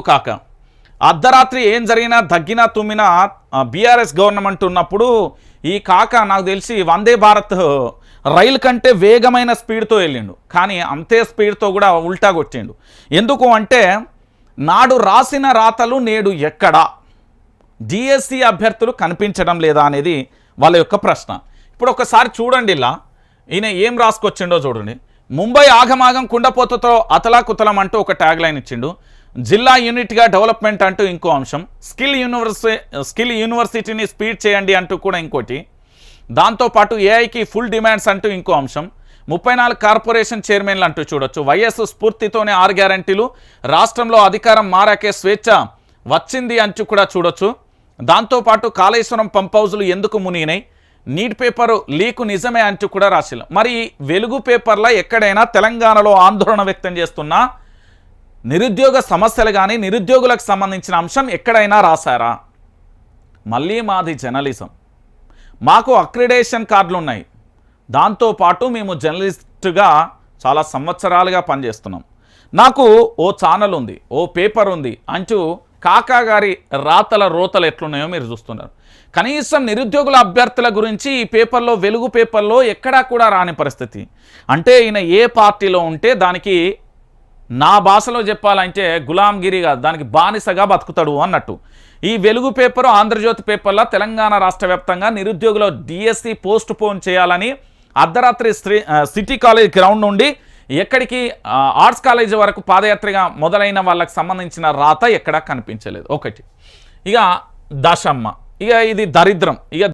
కాక. అర్ధరాత్రి ఏం జరిగినా తగ్గినా తుమ్మినా బీఆర్ఎస్ గవర్నమెంట్ ఉన్నప్పుడు ఈ కాక నాకు తెలిసి వందే భారత్ రైలు కంటే వేగమైన స్పీడ్తో వెళ్ళిండు. కానీ అంతే స్పీడ్తో కూడా ఉల్టా కొట్టిండు. ఎందుకు అంటే నాడు రాసిన రాతలు నేడు ఎక్కడా? జిఎస్సి అభ్యర్థులు కనిపించడం లేదా అనేది వాళ్ళ యొక్క ప్రశ్న. ఇప్పుడు ఒకసారి చూడండి ఇలా ఈయన ఏం రాసుకొచ్చిండో చూడండి. ముంబై ఆగమాగం కుండపోతతో అతలాకుతలం అంటూ ఒక ట్యాగ్ లైన్ ఇచ్చిండు. జిల్లా యూనిట్గా డెవలప్మెంట్ అంటూ ఇంకో అంశం. స్కిల్ యూనివర్సి స్కిల్ యూనివర్సిటీని స్పీడ్ చేయండి అంటూ కూడా ఇంకోటి. దాంతోపాటు ఏఐకి ఫుల్ డిమాండ్స్ అంటూ ఇంకో అంశం. ముప్పై నాలుగు కార్పొరేషన్ చైర్మన్లు అంటూ చూడొచ్చు. వైఎస్ స్ఫూర్తితోనే ఆరు గ్యారంటీలు. రాష్ట్రంలో అధికారం మారాకే స్వేచ్ఛ వచ్చింది అంటూ కూడా చూడొచ్చు. దాంతోపాటు కాళేశ్వరం పంప్ హౌజులు ఎందుకు మునిగినాయి? నీట్ పేపర్ లీకు నిజమే అంటూ కూడా రాసిల్లు. మరి వెలుగు పేపర్లో ఎక్కడైనా తెలంగాణలో ఆందోళన వ్యక్తం చేస్తున్న నిరుద్యోగ సమస్యలు కానీ నిరుద్యోగులకు సంబంధించిన అంశం ఎక్కడైనా రాశారా? మళ్ళీ మాది జర్నలిజం. మాకు అక్రిడేషన్ కార్డులు ఉన్నాయి. దాంతోపాటు మేము జర్నలిస్టుగా చాలా సంవత్సరాలుగా పనిచేస్తున్నాం. నాకు ఓ ఛానల్ ఉంది ఓ పేపర్ ఉంది అంటూ కాకా గారి రాతల రోతలు ఎట్లున్నాయో మీరు చూస్తున్నారు. కనీసం నిరుద్యోగుల అభ్యర్థుల గురించి ఈ పేపర్లో వెలుగు పేపర్లో ఎక్కడా కూడా రాని పరిస్థితి. అంటే ఈయన ఏ పార్టీలో ఉంటే దానికి నా భాషలో చెప్పాలంటే గులాంగిరిగా దానికి బానిసగా బతుకుతాడు అన్నట్టు. ఈ వెలుగు పేపరు ఆంధ్రజ్యోతి పేపర్లో తెలంగాణ రాష్ట్ర వ్యాప్తంగా నిరుద్యోగుల డిఎస్సి పోస్ట్ పోన్ చేయాలని అర్ధరాత్రి సిటీ కాలేజ్ గ్రౌండ్ నుండి ఎక్కడికి ఆర్ట్స్ కాలేజ్ వరకు పాదయాత్రగా మొదలైన వాళ్ళకి సంబంధించిన రాత ఎక్కడా కనిపించలేదు. ఒకటి. ఇక దశమ్మ. ఇక ఇది దరిద్రం. ఇక